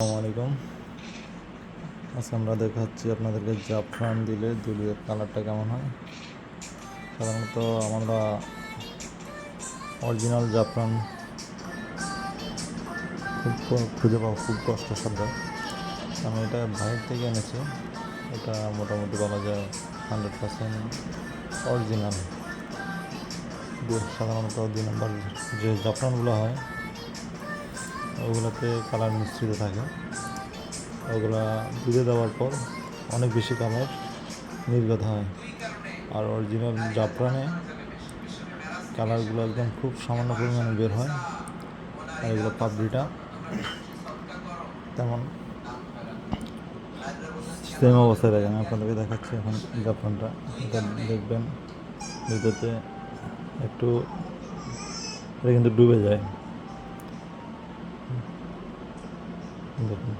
আলাইকুম আজকে আমরা দেখাচ্ছি আপনাদেরকে জাফরান দিলে দুলিয়ের কালারটা কেমন হয়। সাধারণত আমরা অরিজিনাল জাফরান খুব খুঁজে পাওয়া খুব কষ্টসাধ্য। আমি এটা বাইরে থেকে এনেছি। এটা মোটামুটি বলা যায় হান্ড্রেড পার্সেন্ট অরিজিনাল। সাধারণত দুই নম্বর যে জাফরানগুলো হয় ওগুলোতে কালার মিশ্রিত থাকে। ওগুলা দুধে দেওয়ার পর অনেক বেশি কালার নির্গত হয়। আর অরিজিনাল জাফরানে কালারগুলো একদম খুব সামান্য পরিমাণে বের হয়। আর এগুলো পাপড়িটা তেমন সেম অবস্থায় আমি আপনাদেরকে দেখাচ্ছি এখন জাফরানটা। দেখবেন ভিতরতে একটু, এটা কিন্তু ডুবে যায়। দেখুন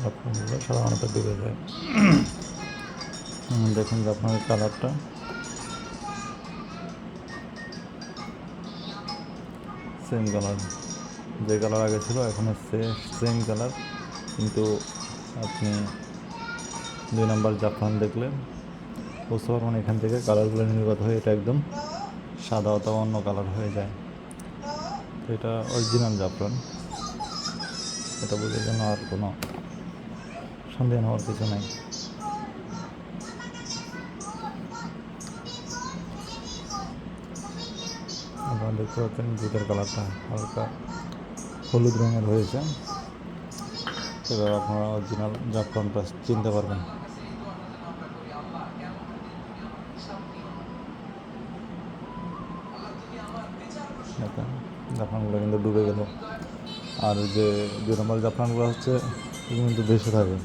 জাফরানগুলো সাধারণত ডুবে যায় দেখুন জাফরানের কালারটা সেম কালার যে কালার আগে ছিল এখন হচ্ছে সেম কালার কিন্তু আপনি দুই নাম্বার জাফরান দেখলে বুঝতে পারবেন এখান থেকে কালারগুলো নির্গত হয়ে এটা একদম সাদা অথবা অন্য কালার হয়ে যায়। তো এটা অরিজিনাল জাফরান। এটা বোঝার জন্য আর কোনো সন্দেহ হওয়ার কিছু নাই। আপনারা দেখতে পাচ্ছেন দুধের কালারটা হালকা হলুদ রঙের হয়েছে। এবার আপনারা অরিজিনাল জাফরানটা চিনতে পারবেন। দেখেন জাফরানগুলো কিন্তু ডুবে গেল। আর যে দুই নম্বর জাফরানগুলো হচ্ছে, এগুলো কিন্তু বেশি থাকে